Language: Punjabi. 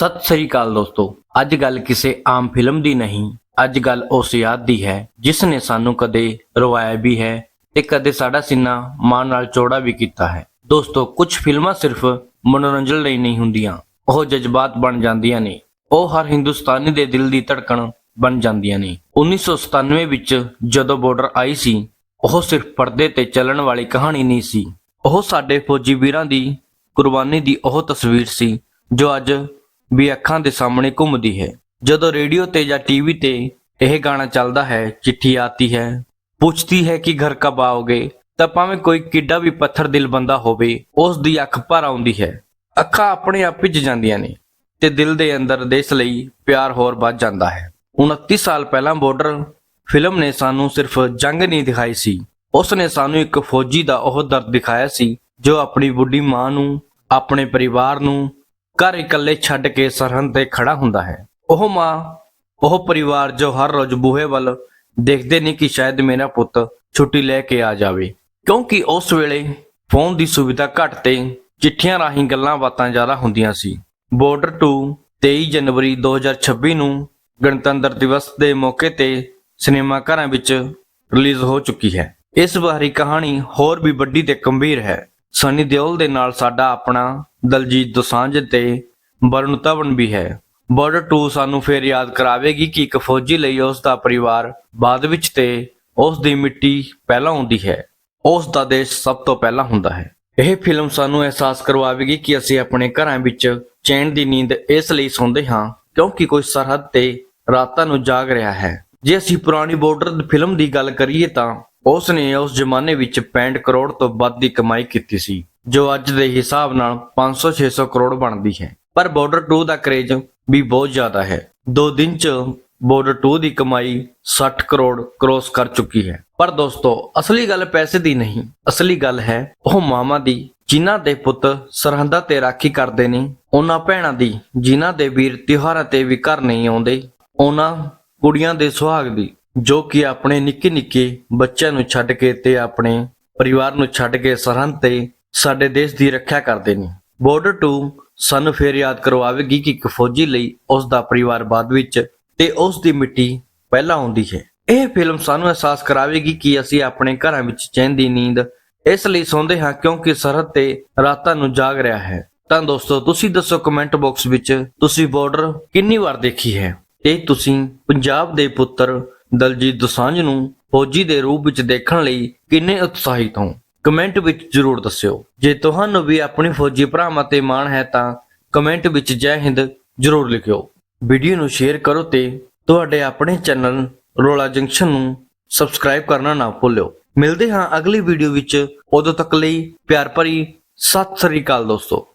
ਸਤਿ ਸ੍ਰੀ ਅਕਾਲ ਦੋਸਤੋ। ਅੱਜ ਗੱਲ ਕਿਸੇ ਆਮ ਫਿਲਮ ਦੀ ਨਹੀਂ, ਅੱਜ ਗੱਲ ਉਸ ਯਾਦ ਦੀ ਹੈ, ਜਿਸ ਨੇ ਸਾਨੂੰ ਕਦੇ ਰਵਾਇਆ ਵੀ ਹੈ ਤੇ ਕਦੇ ਸਾਡਾ ਸੀਨਾ ਮਾਣ ਨਾਲ ਚੌੜਾ ਵੀ ਕੀਤਾ ਹੈ। ਦੋਸਤੋ, ਕੁਝ ਫਿਲਮਾਂ ਸਿਰਫ ਮਨੋਰੰਜਨ ਲਈ ਨਹੀਂ ਹੁੰਦੀਆਂ, ਉਹ ਜਜ਼ਬਾਤ ਬਣ ਜਾਂਦੀਆਂ ਨੇ। ਉਹ ਹਰ ਹਿੰਦੁਸਤਾਨੀ ਦੇ ਦਿਲ ਦੀ ਧੜਕਣ ਬਣ ਜਾਂਦੀਆਂ ਨੇ। 1997 ਵਿੱਚ ਜਦੋਂ ਬਾਰਡਰ ਆਈ ਸੀ, ਉਹ ਸਿਰਫ ਪਰਦੇ ਤੇ ਚੱਲਣ ਵਾਲੀ ਕਹਾਣੀ ਨਹੀਂ ਸੀ। ਉਹ ਸਾਡੇ ਫੌਜੀ ਵੀਰਾਂ ਦੀ ਕੁਰਬਾਨੀ ਦੀ ਉਹ ਤਸਵੀਰ ਸੀ, ਜੋ ਅੱਜ ਵੀ ਅੱਖਾਂ ਦੇ ਸਾਹਮਣੇ ਘੁੰਮਦੀ ਹੈ। ਜਦੋਂ ਰੇਡੀਓ ਤੇ ਜਾਂ ਟੀਵੀ ਤੇ ਇਹ ਗਾਣਾ ਚੱਲਦਾ ਹੈ, ਚਿੱਠੀ ਆਤੀ ਹੈ ਪੁੱਛਤੀ ਹੈ ਕਿ ਘਰ ਕਬ ਆਓਗੇ, ਤਾਂ ਭਾਵੇਂ ਕੋਈ ਕਿੱਡਾ ਵੀ ਪੱਥਰ ਦਿਲ ਬੰਦਾ ਹੋਵੇ, ਉਸ ਦੀ ਅੱਖ ਭਰ ਆਉਂਦੀ ਹੈ। ਅੱਖਾਂ ਆਪਣੇ ਆਪ ਭਿੱਜ ਜਾਂਦੀਆਂ ਨੇ ਤੇ ਦਿਲ ਦੇ ਅੰਦਰ ਦੇਸ਼ ਲਈ ਪਿਆਰ ਹੋਰ ਵੱਧ ਜਾਂਦਾ ਹੈ। 29 ਸਾਲ ਪਹਿਲਾਂ ਬਾਰਡਰ ਫਿਲਮ ਨੇ ਸਾਨੂੰ ਸਿਰਫ ਜੰਗ ਨਹੀਂ ਦਿਖਾਈ ਸੀ। ਉਸ ਨੇ ਸਾਨੂੰ ਇੱਕ ਫੌਜੀ ਦਾ ਉਹ ਦਰਦ ਦਿਖਾਇਆ ਸੀ, ਜੋ ਆਪਣੀ ਬੁੱਢੀ ਮਾਂ ਨੂੰ, ਆਪਣੇ ਪਰਿਵਾਰ ਨੂੰ ਘਰ ਇਕੱਲੇ ਛੱਡ ਕੇ ਸਰਹੰਦ ਤੇ ਖੜਾ ਹੁੰਦਾ ਹੈ। ਉਹ ਮਾਂ, ਉਹ ਪਰਿਵਾਰ ਜੋ ਹਰ ਰੋਜ਼ ਬੂਹੇ ਵੱਲ ਦੇਖਦੇ ਨੇ ਕਿ ਸ਼ਾਇਦ ਮੇਰਾ ਪੁੱਤ ਛੁੱਟੀ ਲੈ ਕੇ ਆ ਜਾਵੇ। ਕਿਉਂਕਿ ਉਸ ਵੇਲੇ ਫੋਨ ਦੀ ਸੁਵਿਧਾ ਘੱਟ ਤੇ ਚਿੱਠੀਆਂ ਰਾਹੀਂ ਗੱਲਾਂ ਬਾਤਾਂ ਜ਼ਿਆਦਾ ਹੁੰਦੀਆਂ ਸੀ। ਬਾਰਡਰ ਟੂ 23 ਜਨਵਰੀ 2026 ਨੂੰ ਗਣਤੰਤਰ ਦਿਵਸ ਦੇ ਮੌਕੇ ਤੇ ਸਿਨੇਮਾ ਘਰਾਂ ਵਿੱਚ ਰਿਲੀਜ਼ ਹੋ ਚੁੱਕੀ ਹੈ। ਇਸ ਵਾਰੀ ਕਹਾਣੀ ਹੋਰ ਵੀ ਵੱਡੀ ਤੇ ਗੰਭੀਰ ਹੈ। ਸਨੀ ਦਿਓਲ ਦੇ ਨਾਲ ਸਾਡਾ ਆਪਣਾ ਦਲਜੀਤ ਦੋਸਾਂਝ ਤੇ ਵਰੁਣ ਧਵਨ ਵੀ ਹੈ। ਬਾਰਡਰ 2 ਸਾਨੂੰ ਫੇਰ ਯਾਦ ਕਰਾਵੇਗੀ ਕਿ ਇੱਕ ਫੌਜੀ ਲਈ ਉਸ ਦਾ ਪਰਿਵਾਰ ਬਾਅਦ ਵਿੱਚ ਤੇ ਉਸ ਦੀ ਮਿੱਟੀ ਪਹਿਲਾਂ ਹੁੰਦੀ ਹੈ। ਉਸ ਦਾ ਦੇਸ਼ ਸਭ ਤੋਂ ਪਹਿਲਾਂ ਹੁੰਦਾ ਹੈ। ਇਹ ਫਿਲਮ ਸਾਨੂੰ ਅਹਿਸਾਸ ਕਰਵਾਵੇਗੀ ਕਿ ਅਸੀਂ ਆਪਣੇ ਘਰਾਂ ਵਿੱਚ ਚੈਨ ਦੀ ਨੀਂਦ ਇਸ ਲਈ ਸੌਂਦੇ ਹਾਂ ਕਿਉਂਕਿ ਕੋਈ ਸਰਹੱਦ ਤੇ ਰਾਤਾਂ ਨੂੰ ਜਾਗ ਰਿਹਾ ਹੈ। ਜੇ ਅਸੀਂ ਪੁਰਾਣੀ ਬਾਰਡਰ ਫਿਲਮ ਦੀ ਗੱਲ ਕਰੀਏ ਤਾਂ ਉਸ ਨੇ ਉਸ ਜ਼ਮਾਨੇ ਵਿੱਚ 65 ਕਰੋੜ ਤੋਂ ਵੱਧ ਦੀ ਕਮਾਈ ਕੀਤੀ ਸੀ। ਜੋ ਅੱਜ ਦੇ ਹਿਸਾਬ ਨਾਲ 500-600 ਕਰੋੜ ਬਣਦੀ ਹੈ। ਪਰ ਬਾਰਡਰ 2 ਦਾ ਕਰੇਜ ਵੀ ਬਹੁਤ ਜ਼ਿਆਦਾ ਹੈ। ਦੋ ਦਿਨ ਚ ਬਾਰਡਰ 2 ਦੀ ਕਮਾਈ 60 ਕਰੋੜ ਕ੍ਰੋਸ ਕਰ ਚੁੱਕੀ ਹੈ। ਪਰ ਦੋਸਤੋ, ਅਸਲੀ ਗੱਲ ਪੈਸੇ ਦੀ ਨਹੀਂ। ਅਸਲੀ ਗੱਲ ਹੈ, ਉਹ ਮਾਮਾ ਦੀ, ਜਿਨ੍ਹਾਂ ਦੇ ਪੁੱਤ ਸਰਹੰਦਾਂ ਤੇ ਰਾਖੀ ਕਰਦੇ ਨੇ, ਉਹਨਾਂ ਭੈਣਾਂ ਦੀ, ਜਿਨ੍ਹਾਂ ਦੇ ਵੀਰ ਤਿਉਹਾਰਾਂ ਤੇ ਵੀ ਘਰ ਨਹੀਂ ਆਉਂਦੇ, ਉਹਨਾਂ ਕੁੜੀਆਂ ਦੇ ਸੁਹਾਗ ਦੀ, ਜੋ ਕਿ ਆਪਣੇ ਨਿੱਕੇ ਨਿੱਕੇ ਬੱਚਿਆਂ ਨੂੰ ਛੱਡ ਕੇ ਤੇ ਆਪਣੇ ਪਰਿਵਾਰ ਨੂੰ ਛੱਡ ਕੇ ਸਰਹੰਦ ਤੇ ਸਾਡੇ ਦੇਸ਼ ਦੀ ਰੱਖਿਆ ਕਰਦੇ ਨੇ। ਬਾਰਡਰ ਟੂ ਸਾਨੂੰ ਫੇਰ ਯਾਦ ਕਰਵਾਵੇਗੀ ਕਿ ਇੱਕ ਫੌਜੀ ਲਈ ਉਸ ਦਾ ਪਰਿਵਾਰ ਬਾਅਦ ਵਿੱਚ ਤੇ ਉਸ ਦੀ ਮਿੱਟੀ ਪਹਿਲਾਂ ਆਉਂਦੀ ਹੈ। ਇਹ ਫਿਲਮ ਸਾਨੂੰ ਅਹਿਸਾਸ ਕਰਾਵੇਗੀ ਕਿ ਅਸੀਂ ਆਪਣੇ ਘਰਾਂ ਵਿੱਚ ਚੈਨ ਦੀ ਨੀਂਦ ਇਸ ਲਈ ਸੌਂਦੇ ਹਾਂ ਕਿਉਂਕਿ ਸਰਹੱਦ ਤੇ ਰਾਤਾਂ ਨੂੰ ਜਾਗ ਰਿਹਾ ਹੈ। ਤਾਂ ਦੋਸਤੋ, ਤੁਸੀਂ ਦੱਸੋ ਕਮੈਂਟ ਬਾਕਸ ਵਿੱਚ ਤੁਸੀਂ ਬਾਰਡਰ ਕਿੰਨੀ ਵਾਰ ਦੇਖੀ ਹੈ? ਤੇ ਤੁਸੀਂ ਪੰਜਾਬ ਦੇ ਪੁੱਤਰ ਦਲਜੀਤ ਦੋਸਾਂਝ ਨੂੰ ਫੌਜੀ ਦੇ ਰੂਪ ਵਿੱਚ ਦੇਖਣ ਲਈ ਕਿੰਨੇ ਉਤਸ਼ਾਹਿਤ ਹੋ? ਕਮੈਂਟ ਵਿੱਚ ਜਰੂਰ ਦੱਸਿਓ। ਜੇ ਤੁਹਾਨੂੰ ਵੀ ਆਪਣੀ ਫੌਜੀ ਭਰਾਵਾਂ ਤੇ ਮਾਣ ਹੈ ਤਾਂ ਕਮੈਂਟ ਵਿੱਚ ਜੈ ਹਿੰਦ ਜਰੂਰ ਲਿਖਿਓ। ਵੀਡੀਓ ਨੂੰ ਸ਼ੇਅਰ ਕਰੋ ਤੇ ਤੁਹਾਡੇ ਆਪਣੇ ਚੈਨਲ ਰੋਲਾ ਜੰਕਸ਼ਨ ਨੂੰ ਸਬਸਕ੍ਰਾਈਬ ਕਰਨਾ ਨਾ ਭੁੱਲਿਓ। ਮਿਲਦੇ ਹਾਂ ਅਗਲੀ ਵੀਡੀਓ ਵਿੱਚ। ਉਦੋਂ ਤੱਕ ਲਈ ਪਿਆਰ ਭਰੀ ਸਤਿ ਸ੍ਰੀ ਅਕਾਲ ਦੋਸਤੋ।